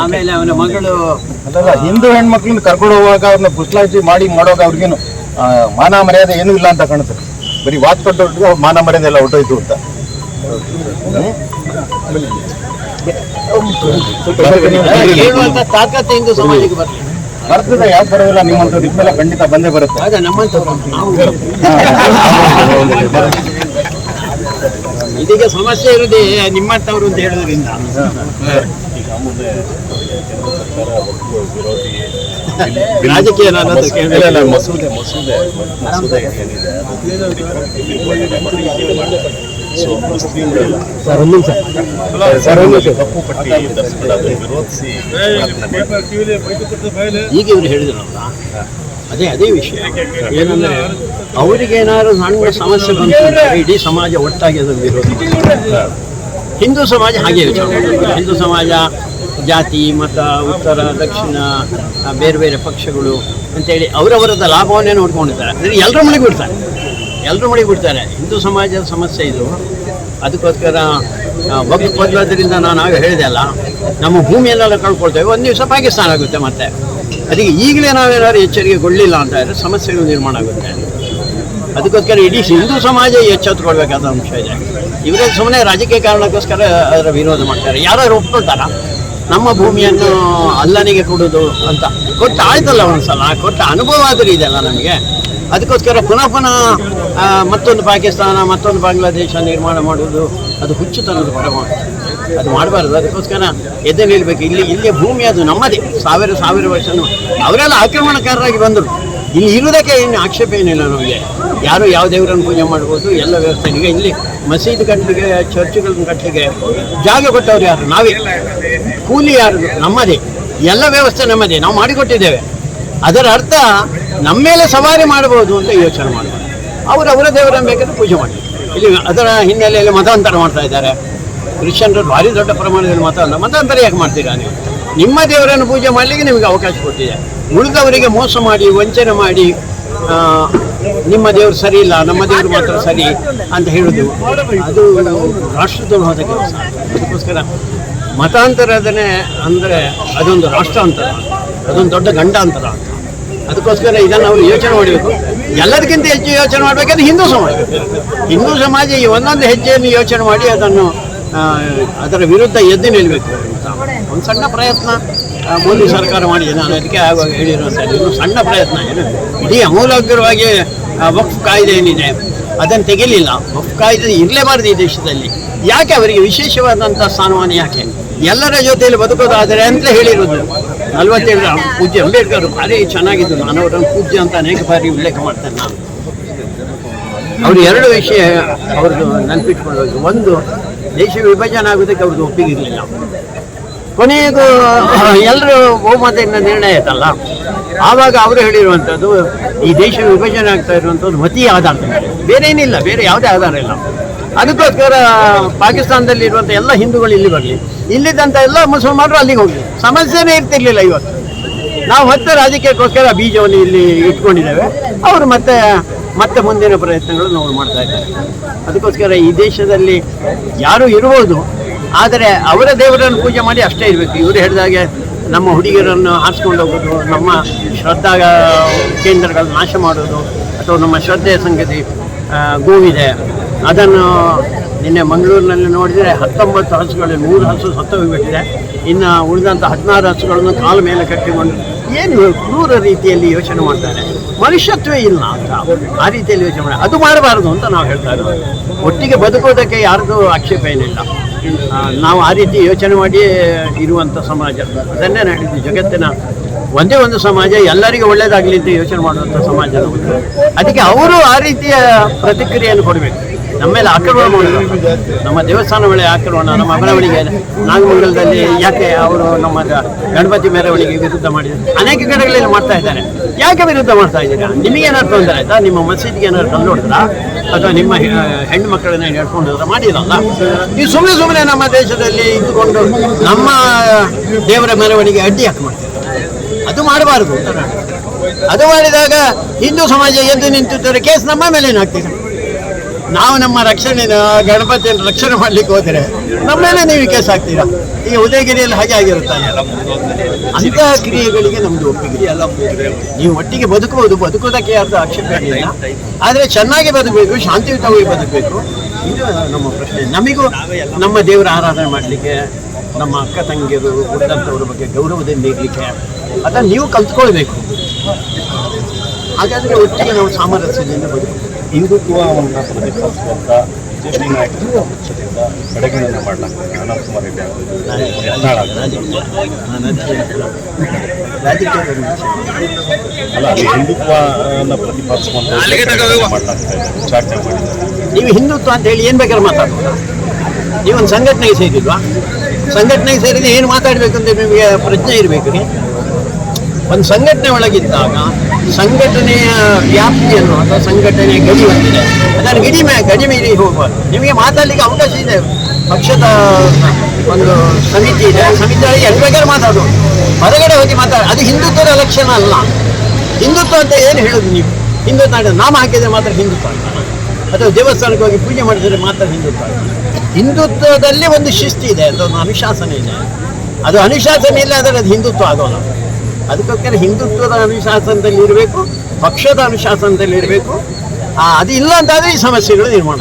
ಆಮೇಲೆ ಅವನ ಮಗಳು ಅದಲ್ಲ ಹಿಂದೂ ಹೆಣ್ಮಕ್ಳನ್ನ ಕರ್ಕೊಂಡು ಹೋಗುವಾಗ ಅವ್ರನ್ನ ಪುಸ್ಲಾಯಿಸಿ ಮಾಡಿ ಮಾಡುವಾಗ ಅವ್ರಿಗೇನು ಮಾನ ಮರ್ಯಾದೆ ಏನೂ ಇಲ್ಲ ಅಂತ ಕಾಣುತ್ತೆ. ಬರೀ ವಾತ್ ಕೊಟ್ಟು ಅವ್ರ ಮಾನ ಮರ್ಯಾದೆ ಎಲ್ಲ ಹೊಟ್ಟೋಯ್ತು ಅಂತ. ಹಿಂದೂ ಸಮಾಜಕ್ಕೆ ಬರ್ತದೆ. ಬರ್ತದೆ ಯಾಕೆ ಬರೋದಿಲ್ಲ ನಿಮ್ಮಂತ ಇದ್ಮೇಲೆ ಖಂಡಿತ ಬಂದೇ ಬರುತ್ತೆ. ಇದೀಗ ಸಮಸ್ಯೆ ಇರುದೇ ನಿಮ್ಮಂತವ್ರು ಅಂತ ಹೇಳೋದ್ರಿಂದ ರಾಜಕೀಯ ಮಸೂದೆ ಮಸೂದೆ ಮಸೂದೆ ಏನಿದೆ? ತಿದ್ದುಪಡಿ ಸರ್ ಒಂದು. ಸೊ ಮುಸ್ಲಿಮರೆಲ್ಲ ಕಪ್ಪು ಪಟ್ಟಿ ವಿರೋಧಿಸಿ ಈಗ ಇವ್ರು ಹೇಳಿದ್ರಲ್ಲ, ಅದೇ ಅದೇ ವಿಷಯ. ಏನಂದ್ರೆ, ಅವರಿಗೆ ಏನಾದ್ರು ಸಣ್ಣ ಸಮಸ್ಯೆ ಬಂತು ಇಡೀ ಸಮಾಜ ಒಟ್ಟಾಗಿ ಅದನ್ನು ವಿರೋಧ ಹಿಂದೂ ಸಮಾಜ ಹಾಗೆ ವಿಚಾರ ಹಿಂದೂ ಸಮಾಜ, ಜಾತಿ, ಮತ, ಉತ್ತರ, ದಕ್ಷಿಣ, ಬೇರೆ ಬೇರೆ ಪಕ್ಷಗಳು ಅಂತೇಳಿ ಅವರವರದ ಲಾಭವನ್ನೇ ನೋಡ್ಕೊಂಡಿದ್ದಾರೆ. ಅಂದರೆ ಎಲ್ಲರ ಮನೆಗೆ ಬಿಡ್ತಾರೆ ಎಲ್ಲರ ಮಡಿಬಿಡ್ತಾರೆ ಬಿಡ್ತಾರೆ. ಹಿಂದೂ ಸಮಾಜದ ಸಮಸ್ಯೆ ಇದು. ಅದಕ್ಕೋಸ್ಕರ ವಕ್ಫ್ ಬದಲಾದ್ರಿಂದ ನಾನು ಆಗ ಹೇಳಿದೆ ಅಲ್ಲ, ನಮ್ಮ ಭೂಮಿಯನ್ನೆಲ್ಲ ಕಳ್ಕೊಳ್ತೇವೆ. ಒಂದು ದಿವಸ ಪಾಕಿಸ್ತಾನ ಆಗುತ್ತೆ ಮತ್ತೆ. ಅದಕ್ಕೆ ಈಗಲೇ ನಾವೇನಾದ್ರು ಎಚ್ಚರಿಕೆಗೊಳ್ಳಿಲ್ಲ ಅಂತ ಹೇಳಿದ್ರೆ ಸಮಸ್ಯೆಗಳು ನಿರ್ಮಾಣ ಆಗುತ್ತೆ. ಅದಕ್ಕೋಸ್ಕರ ಇಡೀ ಹಿಂದೂ ಸಮಾಜ ಎಚ್ಚೆತ್ತುಕೊಳ್ಬೇಕಾದ ಅಂಶ ಇದೆ. ಇವರೇ ಸುಮ್ಮನೆ ರಾಜಕೀಯ ಕಾರಣಕ್ಕೋಸ್ಕರ ಅದರ ವಿರೋಧ ಮಾಡ್ತಾರೆ. ಯಾರು ಒಪ್ಕೊಳ್ತಾರ? ನಮ್ಮ ಭೂಮಿಯನ್ನು ಅಲ್ಲನಿಗೆ ಕೊಡೋದು ಅಂತ. ಕೊಟ್ಟು ಆಯ್ತಲ್ಲ ಒಂದ್ಸಲ ಕೊಟ್ಟ ಅನುಭವ ಆದರೂ ಇದೆಯಲ್ಲ ನಮಗೆ. ಅದಕ್ಕೋಸ್ಕರ ಪುನಃ ಪುನಃ ಮತ್ತೊಂದು ಪಾಕಿಸ್ತಾನ, ಮತ್ತೊಂದು ಬಾಂಗ್ಲಾದೇಶ ನಿರ್ಮಾಣ ಮಾಡುವುದು ಅದು ಹುಚ್ಚುತನದ ಪರಮ ಅದು ಮಾಡಬಾರ್ದು. ಅದಕ್ಕೋಸ್ಕರ ಎದೆ ನಿಲ್ಬೇಕು. ಇಲ್ಲಿ ಇಲ್ಲಿ ಭೂಮಿ ಅದು ನಮ್ಮದೇ. ಸಾವಿರ ಸಾವಿರ ವರ್ಷ ಅವರೆಲ್ಲ ಆಕ್ರಮಣಕಾರರಾಗಿ ಬಂದರು. ಇಲ್ಲಿ ಇರುವುದಕ್ಕೆ ಏನು ಆಕ್ಷೇಪ ಏನಿಲ್ಲ ನಮಗೆ. ಯಾರು ಯಾವ ದೇವರನ್ನು ಪೂಜೆ ಮಾಡ್ಬೋದು, ಎಲ್ಲ ವ್ಯವಸ್ಥೆ ಈಗ ಇಲ್ಲಿ ಮಸೀದಿ ಕಟ್ಟಲಿಗೆ ಚರ್ಚ್ಗಳನ್ನು ಕಟ್ಟಲಿಕ್ಕೆ ಜಾಗ ಕೊಟ್ಟವ್ರು ಯಾರು? ನಾವೇ. ಕೂಲಿ ಯಾರು? ನಮ್ಮದೇ. ಎಲ್ಲ ವ್ಯವಸ್ಥೆ ನಮ್ಮದೇ. ನಾವು ಮಾಡಿಕೊಟ್ಟಿದ್ದೇವೆ. ಅದರ ಅರ್ಥ ನಮ್ಮ ಮೇಲೆ ಸವಾರಿ ಮಾಡಬಹುದು ಅಂತ ಯೋಚನೆ ಮಾಡ್ತಾರೆ. ಅವರು ಅವರ ದೇವರನ್ನು ಬೇಕಾದ್ರೆ ಪೂಜೆ ಮಾಡಿ ಇಲ್ಲಿ ಅದರ ಹಿನ್ನೆಲೆಯಲ್ಲಿ ಮತಾಂತರ ಮಾಡ್ತಾ ಇದ್ದಾರೆ. ಕ್ರಿಶ್ಚಿಯನ್ರು ಭಾರಿ ದೊಡ್ಡ ಪ್ರಮಾಣದಲ್ಲಿ ಮತಾಂತರ ಮತಾಂತರ ಯಾಕೆ ಮಾಡ್ತೀರಾ ನೀವು? ನಿಮ್ಮ ದೇವರನ್ನು ಪೂಜೆ ಮಾಡಲಿಕ್ಕೆ ನಿಮಗೆ ಅವಕಾಶ ಕೊಟ್ಟಿದೆ. ಉಳಿದವರಿಗೆ ಮೋಸ ಮಾಡಿ, ವಂಚನೆ ಮಾಡಿ ನಿಮ್ಮ ದೇವರು ಸರಿ ಇಲ್ಲ, ನಮ್ಮ ದೇವರು ಮಾತ್ರ ಸರಿ ಅಂತ ಹೇಳುದು. ಅದು ರಾಷ್ಟ್ರದ್ರೋಹದ ಕೆಲಸ. ಅದಕ್ಕೋಸ್ಕರ ಮತಾಂತರದನೆ ಅಂದರೆ ಅದೊಂದು ರಾಷ್ಟ್ರಾಂತರ. ಅದೊಂದು ದೊಡ್ಡ ಗಂಡಾಂತರ. ಅದಕ್ಕೋಸ್ಕರ ಇದನ್ನು ಅವರು ಯೋಚನೆ ಮಾಡಬೇಕು. ಎಲ್ಲದಕ್ಕಿಂತ ಹೆಚ್ಚು ಯೋಚನೆ ಮಾಡಬೇಕಾದ್ರೆ ಹಿಂದೂ ಸಮಾಜ. ಹಿಂದೂ ಸಮಾಜ ಈ ಒಂದೊಂದು ಹೆಜ್ಜೆಯನ್ನು ಯೋಚನೆ ಮಾಡಿ ಅದನ್ನು ಅದರ ವಿರುದ್ಧ ಎದ್ದು ನಿಲ್ಲಬೇಕು ಒಂದು ಸಣ್ಣ ಪ್ರಯತ್ನ ಮೋದಿ ಸರ್ಕಾರ ಮಾಡಿದೆ. ನಾನು ಅದಕ್ಕೆ ಆಗುವಾಗ ಹೇಳಿರುವಂಥದ್ದು ಇದು ಸಣ್ಣ ಪ್ರಯತ್ನ ಏನು? ಇಡೀ ಅಮೂಲಾಗ್ರವಾಗಿ ವಕ್ಫ್ ಕಾಯ್ದೆ ಏನಿದೆ, ಅದನ್ನು ತೆಗಿಲಿಲ್ಲ. ವಕ್ಫ್ ಕಾಯ್ದೆ ಇರಲೇಬಾರದು ಈ ದೇಶದಲ್ಲಿ. ಯಾಕೆ ಅವರಿಗೆ ವಿಶೇಷವಾದಂಥ ಸ್ಥಾನಮಾನ ಯಾಕೆ? ಎಲ್ಲರ ಜೊತೆಯಲ್ಲಿ ಬದುಕೋದಾದರೆ ಅಂತ ಹೇಳಿರೋದು. ನಲವತ್ತೇಳು ಪೂಜ್ಯ ಅಂಬೇಡ್ಕರ್ ಭಾರಿ ಚೆನ್ನಾಗಿದ್ದು. ನಾನು ಅವರನ್ನು ಪೂಜ್ಯ ಅಂತ ಅನೇಕ ಬಾರಿ ಉಲ್ಲೇಖ ಮಾಡ್ತೇನೆ ನಾನು. ಅವರು ಎರಡು ವಿಷಯ ಅವ್ರದ್ದು ನೆನಪಿಟ್ಕೊಳ್ಬೇಕು ಒಂದು, ದೇಶ ವಿಭಜನೆ ಆಗೋದಕ್ಕೆ ಅವ್ರದ್ದು ಒಪ್ಪಿಗೆ ಇರಲಿಲ್ಲ ಎಲ್ಲರೂ ಬಹುಮತದಿಂದ ನಿರ್ಣಯ ಆಯ್ತಲ್ಲ? ಆವಾಗ ಅವರು ಹೇಳಿರುವಂಥದ್ದು, ಈ ದೇಶ ವಿಭಜನೆ ಆಗ್ತಾ ಇರುವಂಥದ್ದು ಮತೀಯ ಆಧಾರ ಬೇರೆ ಏನಿಲ್ಲ ಬೇರೆ ಯಾವುದೇ ಆಧಾರ ಇಲ್ಲ. ಅದಕ್ಕೋಸ್ಕರ ಪಾಕಿಸ್ತಾನದಲ್ಲಿ ಇರುವಂಥ ಎಲ್ಲ ಹಿಂದೂಗಳು ಇಲ್ಲಿ ಬರಲಿ. ಇಲ್ಲಿದ್ದಂಥ ಎಲ್ಲ ಮುಸಲ್ಮಾನರು ಅಲ್ಲಿಗೆ ಹೋಗಲಿ. ಸಮಸ್ಯೆನೇ ಇರ್ತಿರ್ಲಿಲ್ಲ ಇವತ್ತು. ನಾವು ಮತ್ತೆ ರಾಜಕೀಯಕ್ಕೋಸ್ಕರ ಬೀಜವನ್ನು ಇಲ್ಲಿ ಇಟ್ಕೊಂಡಿದ್ದೇವೆ. ಅವರು ಮತ್ತೆ ಮತ್ತೆ ಮುಂದಿನ ಪ್ರಯತ್ನಗಳನ್ನು ಅವರು ಮಾಡ್ತಾ ಇದ್ದಾರೆ. ಅದಕ್ಕೋಸ್ಕರ ಈ ದೇಶದಲ್ಲಿ ಯಾರು ಇರ್ಬೋದು, ಆದರೆ ಅವರ ದೇವರನ್ನು ಪೂಜೆ ಮಾಡಿ ಅಷ್ಟೇ ಇರಬೇಕು. ಇವರು ಹೇಳಿದಾಗೆ ನಮ್ಮ ಹುಡುಗಿಯರನ್ನು ಹಾಸ್ಕೊಂಡು ಹೋಗೋದು, ನಮ್ಮ ಶ್ರದ್ಧಾ ಕೇಂದ್ರಗಳನ್ನು ನಾಶ ಮಾಡೋದು, ಅಥವಾ ನಮ್ಮ ಶ್ರದ್ಧೆಯ ಸಂಗತಿ ಗೋವಿದೆ. ಅದನ್ನು ನಿನ್ನೆ ಮಂಗಳೂರಿನಲ್ಲಿ ನೋಡಿದರೆ ಹತ್ತೊಂಬತ್ತು ಹಸುಗಳು, ನೂರು ಹಸು ಸತ್ತು ಹೋಗಿಬಿಟ್ಟಿದೆ. ಇನ್ನು ಉಳಿದಂಥ ಹದಿನಾರು ಹಸುಗಳನ್ನು ಕಾಲು ಮೇಲೆ ಕಟ್ಟಿಕೊಂಡು ಏನು ಕ್ರೂರ ರೀತಿಯಲ್ಲಿ ಯೋಚನೆ ಮಾಡ್ತಾರೆ. ಮನುಷ್ಯತ್ವೇ ಇಲ್ಲ ಅಂತ ಆ ರೀತಿಯಲ್ಲಿ ಯೋಚನೆ ಮಾಡಿ ಅದು ಮಾಡಬಾರದು ಅಂತ ನಾವು ಹೇಳ್ತಾ ಇರೋದು. ಒಟ್ಟಿಗೆ ಬದುಕೋದಕ್ಕೆ ಯಾರ್ದು ಆಕ್ಷೇಪ ಏನಿಲ್ಲ. ನಾವು ಆ ರೀತಿ ಯೋಚನೆ ಮಾಡಿ ಇರುವಂಥ ಸಮಾಜ. ಅದನ್ನೇ ನಡೆದು ಜಗತ್ತಿನ ಒಂದೇ ಒಂದು ಸಮಾಜ, ಎಲ್ಲರಿಗೂ ಒಳ್ಳೇದಾಗಲಿ ಅಂತ ಯೋಚನೆ ಮಾಡುವಂಥ ಸಮಾಜ ಅದಕ್ಕೆ ಅವರು ಆ ರೀತಿಯ ಪ್ರತಿಕ್ರಿಯೆಯನ್ನು ಕೊಡಬೇಕು. ನಮ್ಮ ಮೇಲೆ ಆಕ್ರಮಣ ಮಾಡೋದು ನಮ್ಮ ದೇವಸ್ಥಾನ ಮೇಲೆ ಆಕ್ರಮಣ, ನಮ್ಮ ಮೆರವಣಿಗೆ ನಾಗಮಂಗಲದಲ್ಲಿ ಯಾಕೆ ಅವರು ನಮ್ಮ ಗಣಪತಿ ಮೆರವಣಿಗೆ ವಿರುದ್ಧ ಮಾಡಿದ್ದಾರೆ ಅನೇಕ ಕಡೆಗಳಲ್ಲಿ ಮಾಡ್ತಾ ಇದ್ದಾರೆ. ಯಾಕೆ ವಿರುದ್ಧ ಮಾಡ್ತಾ ಇದ್ದೀರಾ? ನಿಮಗೆ ಏನಾದ್ರು ತೊಂದರೆ ಆಯ್ತಾ? ನಿಮ್ಮ ಮಸೀದಿಗೆ ಏನಾದ್ರು ತಂದು ಅಥವಾ ನಿಮ್ಮ ಹೆಣ್ಣು ಮಕ್ಕಳನ್ನ ಹೇಳ್ಕೊಂಡು ಹೋದ್ರ ಮಾಡಿರಲ್ಲ? ನೀವು ಸುಮ್ಮನೆ ಸುಮ್ಮನೆ ನಮ್ಮ ದೇಶದಲ್ಲಿ ಇದ್ದುಕೊಂಡು ನಮ್ಮ ದೇವರ ಮೆರವಣಿಗೆ ಅಡ್ಡಿ ಮಾಡ್ತೀರಾ? ಅದು ಮಾಡಬಾರದು. ಅದು ಮಾಡಿದಾಗ ಹಿಂದೂ ಸಮಾಜ ಎದ್ದು ನಿಂತಿದ್ದರೆ ಕೇಸ್ ನಮ್ಮ ಮೇಲೆ ಹಾಕ್ತೀರಾ ನಾವು ನಮ್ಮ ರಕ್ಷಣೆ ಗಣಪತಿಯನ್ನು ರಕ್ಷಣೆ ಮಾಡ್ಲಿಕ್ಕೆ ಹೋದರೆ ನಮ್ಮೇಲೆ ನೀವು ಕೇಸ್ ಆಗ್ತೀರಾ? ಈಗ ಉದಯಗಿರಿಯಲ್ಲಿ ಹಾಗೆ ಆಗಿರುತ್ತಾನೆ ಅಂತಹ ಕ್ರಿಯೆಗಳಿಗೆ ನಮ್ದು ಒಪ್ಪಿಗೆ. ನೀವು ಒಟ್ಟಿಗೆ ಬದುಕುವುದು ಬದುಕುವುದಕ್ಕೆ ಯಾರ್ದು ಆಕ್ಷೇಪ ಇಲ್ಲ. ಆದರೆ ಚೆನ್ನಾಗಿ ಬದುಕಬೇಕು, ಶಾಂತಿಯುತವಾಗಿ ಬದುಕಬೇಕು. ಇದು ನಮ್ಮ ಪ್ರಶ್ನೆ. ನಮಗೂ ನಮ್ಮ ದೇವರ ಆರಾಧನೆ ಮಾಡಲಿಕ್ಕೆ, ನಮ್ಮ ಅಕ್ಕ ತಂಗಿಯರು ಉಳಿದಂಥವ್ರ ಬಗ್ಗೆ ಗೌರವದಿಂದ ಇರಲಿಕ್ಕೆ ಅದನ್ನು ನೀವು ಕಲ್ತ್ಕೊಳ್ಬೇಕು. ಹಾಗಾದರೆ ಒಟ್ಟಿಗೆ ನಾವು ಸಾಮರಸ್ಯದಿಂದ ಬದುಕಬೇಕು. ಹಿಂದುತ್ವವನ್ನು ಪ್ರತಿಪಾದಿಸುವಂತ ಬಿಜೆಪಿ ನಾಯಕರ ಪಕ್ಷದಿಂದ ಕಡೆಗಣನೆ ಮಾಡಲಾಗ್ತದೆ. ಅನಂತ್ ಕುಮಾರ್ ರೆಡ್ಡಿ ಆಗ್ಬೋದು. ಯತ್ನಾಳ್ ಅಲ್ಲ ಅದು ಹಿಂದುತ್ವನ ಪ್ರತಿಪಾದಿಸುವಂತ ಮಾಡಲಾಗ್ತಾ ಇದೆ. ಮಾಡಿದ್ದಾರೆ. ನೀವು ಹಿಂದುತ್ವ ಅಂತ ಹೇಳಿ ಏನು ಬೇಕಾದ್ರೆ ಮಾತಾಡ್ಬೋದು. ನೀವೊಂದು ಸಂಘಟನೆಗೆ ಸೇರಿದ್ವಾ? ಸಂಘಟನೆಗೆ ಸೇರಿದ್ರೆ ಏನು ಮಾತಾಡಬೇಕಂದ್ರೆ ಅಂತ ನಿಮಗೆ ಪ್ರಜ್ಞೆ ಇರಬೇಕು. ಒಂದು ಸಂಘಟನೆ ಒಳಗಿದ್ದಾಗ ಸಂಘಟನೆಯ ವ್ಯಾಪ್ತಿಯನ್ನು ಅಥವಾ ಸಂಘಟನೆಯ ಗಡಿ ಹೊಂದಿದೆ. ಅದನ್ನು ಗಡಿ ಮೇ ಗಡಿ ಮೀರಿ ಹೋಗಬಾರ್ದು ನಿಮಗೆ ಮಾತಾಡಲಿಕ್ಕೆ ಅವಕಾಶ ಇದೆ. ಪಕ್ಷದ ಒಂದು ಸಮಿತಿ ಇದೆ. ಸಮಿತಿ ಎಲ್ಲ ಬೇಕಾದ್ರೆ ಮಾತಾಡೋದು ಹೊರಗಡೆ ಹೋಗಿ ಮಾತಾಡ ಅದು ಹಿಂದುತ್ವದ ಲಕ್ಷಣ ಅಲ್ಲ. ಹಿಂದುತ್ವ ಅಂತ ಏನು ಹೇಳೋದು ನೀವು? ಹಿಂದುತ್ವ ನಾಮ ಹಾಕಿದರೆ ಮಾತ್ರ ಹಿಂದುತ್ವ. ಅಥವಾ ದೇವಸ್ಥಾನಕ್ಕೆ ಹೋಗಿ ಪೂಜೆ ಮಾಡಿದರೆ ಮಾತ್ರ ಹಿಂದುತ್ವ. ಹಿಂದುತ್ವದಲ್ಲಿ ಒಂದು ಶಿಸ್ತಿ ಇದೆ ಒಂದು ಅನುಶಾಸನ ಇದೆ. ಅದು ಅನುಶಾಸನ ಇಲ್ಲ ಅಂದರೆ ಅದು ಹಿಂದುತ್ವ ಆಗೋಲ್ಲ. ಅದಕ್ಕೋಸ್ಕರ ಹಿಂದುತ್ವದ ಅನುಶಾಸನದಲ್ಲಿ ಇರಬೇಕು ಪಕ್ಷದ ಅನುಶಾಸನದಲ್ಲಿ ಇರಬೇಕು. ಅದು ಇಲ್ಲ ಅಂತಾದರೆ ಈ ಸಮಸ್ಯೆಗಳು ನಿರ್ಮಾಣ